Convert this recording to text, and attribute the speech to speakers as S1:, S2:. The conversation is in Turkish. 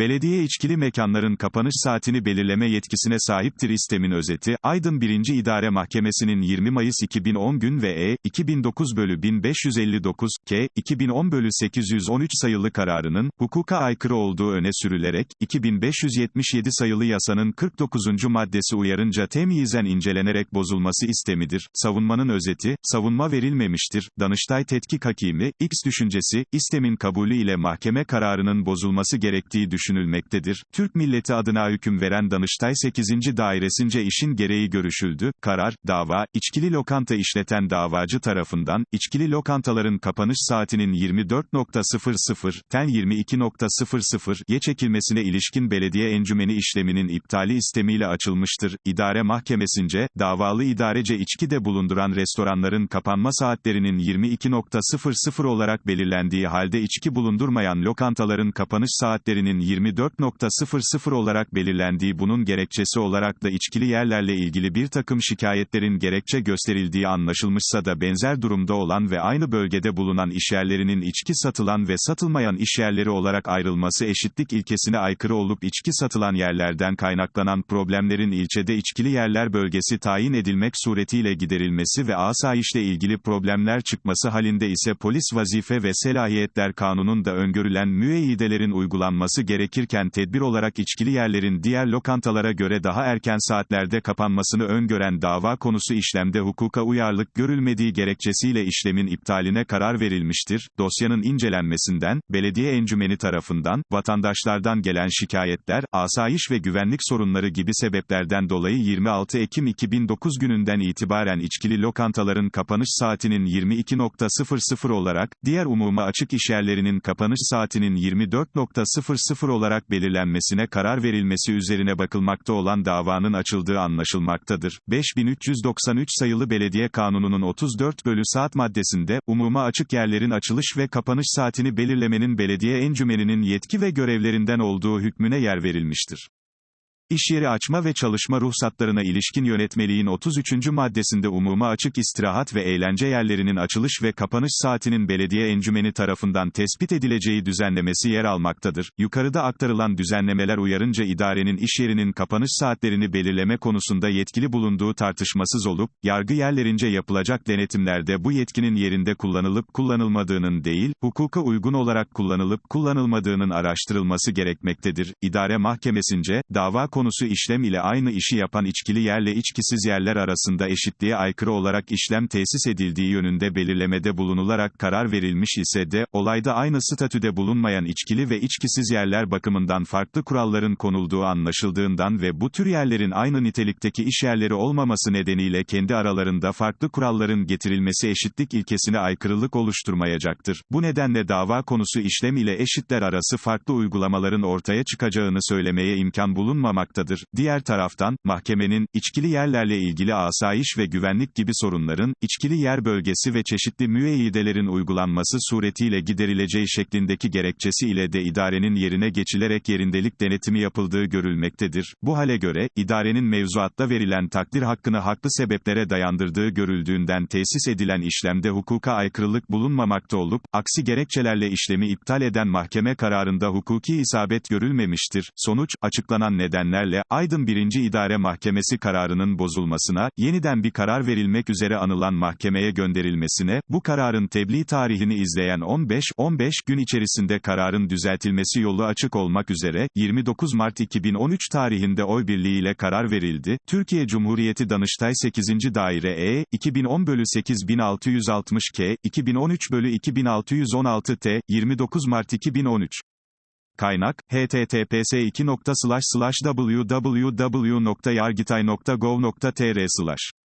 S1: Belediye içkili mekanların kapanış saatini belirleme yetkisine sahiptir istemin özeti, Aydın 1. İdare Mahkemesi'nin 20 Mayıs 2010 gün ve E, 2009 bölü 1559, K, 2010 bölü 813 sayılı kararının, hukuka aykırı olduğu öne sürülerek, 2577 sayılı yasanın 49. maddesi uyarınca temyizen incelenerek bozulması istemidir. Savunmanın özeti, savunma verilmemiştir. Danıştay Tetkik Hakimi, X düşüncesi, istemin kabulü ile mahkeme kararının bozulması gerektiği düşünülmektedir. Türk milleti adına hüküm veren Danıştay 8. Dairesince işin gereği görüşüldü. Karar, dava, içkili lokanta işleten davacı tarafından, içkili lokantaların kapanış saatinin 24.00, ten 22.00, ye çekilmesine ilişkin belediye encümeni işleminin iptali istemiyle açılmıştır. İdare mahkemesince, davalı idarece içki de bulunduran restoranların kapanma saatlerinin 22.00 olarak belirlendiği halde içki bulundurmayan lokantaların kapanış saatlerinin 24.00 olarak belirlendiği bunun gerekçesi olarak da içkili yerlerle ilgili bir takım şikayetlerin gerekçe gösterildiği anlaşılmışsa da benzer durumda olan ve aynı bölgede bulunan işyerlerinin içki satılan ve satılmayan işyerleri olarak ayrılması eşitlik ilkesine aykırı olup içki satılan yerlerden kaynaklanan problemlerin ilçede içkili yerler bölgesi tayin edilmek suretiyle giderilmesi ve asayişle ilgili problemler çıkması halinde ise polis vazife ve selahiyetler kanununda öngörülen müeyyidelerin uygulanması gerekirken tedbir olarak içkili yerlerin diğer lokantalara göre daha erken saatlerde kapanmasını öngören dava konusu işlemde hukuka uyarlık görülmediği gerekçesiyle işlemin iptaline karar verilmiştir. Dosyanın incelenmesinden, belediye encümeni tarafından, vatandaşlardan gelen şikayetler, asayiş ve güvenlik sorunları gibi sebeplerden dolayı 26 Ekim 2009 gününden itibaren içkili lokantaların kapanış saatinin 22.00 olarak, diğer umuma açık işyerlerinin kapanış saatinin 24.00 olarak belirlenmesine karar verilmesi üzerine bakılmakta olan davanın açıldığı anlaşılmaktadır. 5393 sayılı Belediye Kanunu'nun 34 bölü saat maddesinde, umuma açık yerlerin açılış ve kapanış saatini belirlemenin belediye encümeninin yetki ve görevlerinden olduğu hükmüne yer verilmiştir. İş yeri açma ve çalışma ruhsatlarına ilişkin yönetmeliğin 33. maddesinde umuma açık istirahat ve eğlence yerlerinin açılış ve kapanış saatinin belediye encümeni tarafından tespit edileceği düzenlemesi yer almaktadır. Yukarıda aktarılan düzenlemeler uyarınca idarenin iş yerinin kapanış saatlerini belirleme konusunda yetkili bulunduğu tartışmasız olup, yargı yerlerince yapılacak denetimlerde bu yetkinin yerinde kullanılıp kullanılmadığının değil, hukuka uygun olarak kullanılıp kullanılmadığının araştırılması gerekmektedir. İdare mahkemesince, dava konusu işlem ile aynı işi yapan içkili yerle içkisiz yerler arasında eşitliğe aykırı olarak işlem tesis edildiği yönünde belirlemede bulunularak karar verilmiş ise de, olayda aynı statüde bulunmayan içkili ve içkisiz yerler bakımından farklı kuralların konulduğu anlaşıldığından ve bu tür yerlerin aynı nitelikteki iş yerleri olmaması nedeniyle kendi aralarında farklı kuralların getirilmesi eşitlik ilkesine aykırılık oluşturmayacaktır. Bu nedenle dava konusu işlem ile eşitler arası farklı uygulamaların ortaya çıkacağını söylemeye imkan bulunmamaktadır bulunmaktadır. Diğer taraftan, mahkemenin, içkili yerlerle ilgili asayiş ve güvenlik gibi sorunların, içkili yer bölgesi ve çeşitli müeyyidelerin uygulanması suretiyle giderileceği şeklindeki gerekçesi ile de idarenin yerine geçilerek yerindelik denetimi yapıldığı görülmektedir. Bu hale göre, idarenin mevzuatta verilen takdir hakkını haklı sebeplere dayandırdığı görüldüğünden tesis edilen işlemde hukuka aykırılık bulunmamakta olup, aksi gerekçelerle işlemi iptal eden mahkeme kararında hukuki isabet görülmemiştir. Sonuç, açıklanan nedenlerle, Aydın 1. İdare Mahkemesi kararının bozulmasına, yeniden bir karar verilmek üzere anılan mahkemeye gönderilmesine, bu kararın tebliğ tarihini izleyen 15-15 gün içerisinde kararın düzeltilmesi yolu açık olmak üzere, 29 Mart 2013 tarihinde oy birliğiyle karar verildi. Türkiye Cumhuriyeti Danıştay 8. Daire E, 2010 bölü 8660 K, 2013 bölü 2616 T, 29 Mart 2013 Kaynak, https www.yargitay.gov.tr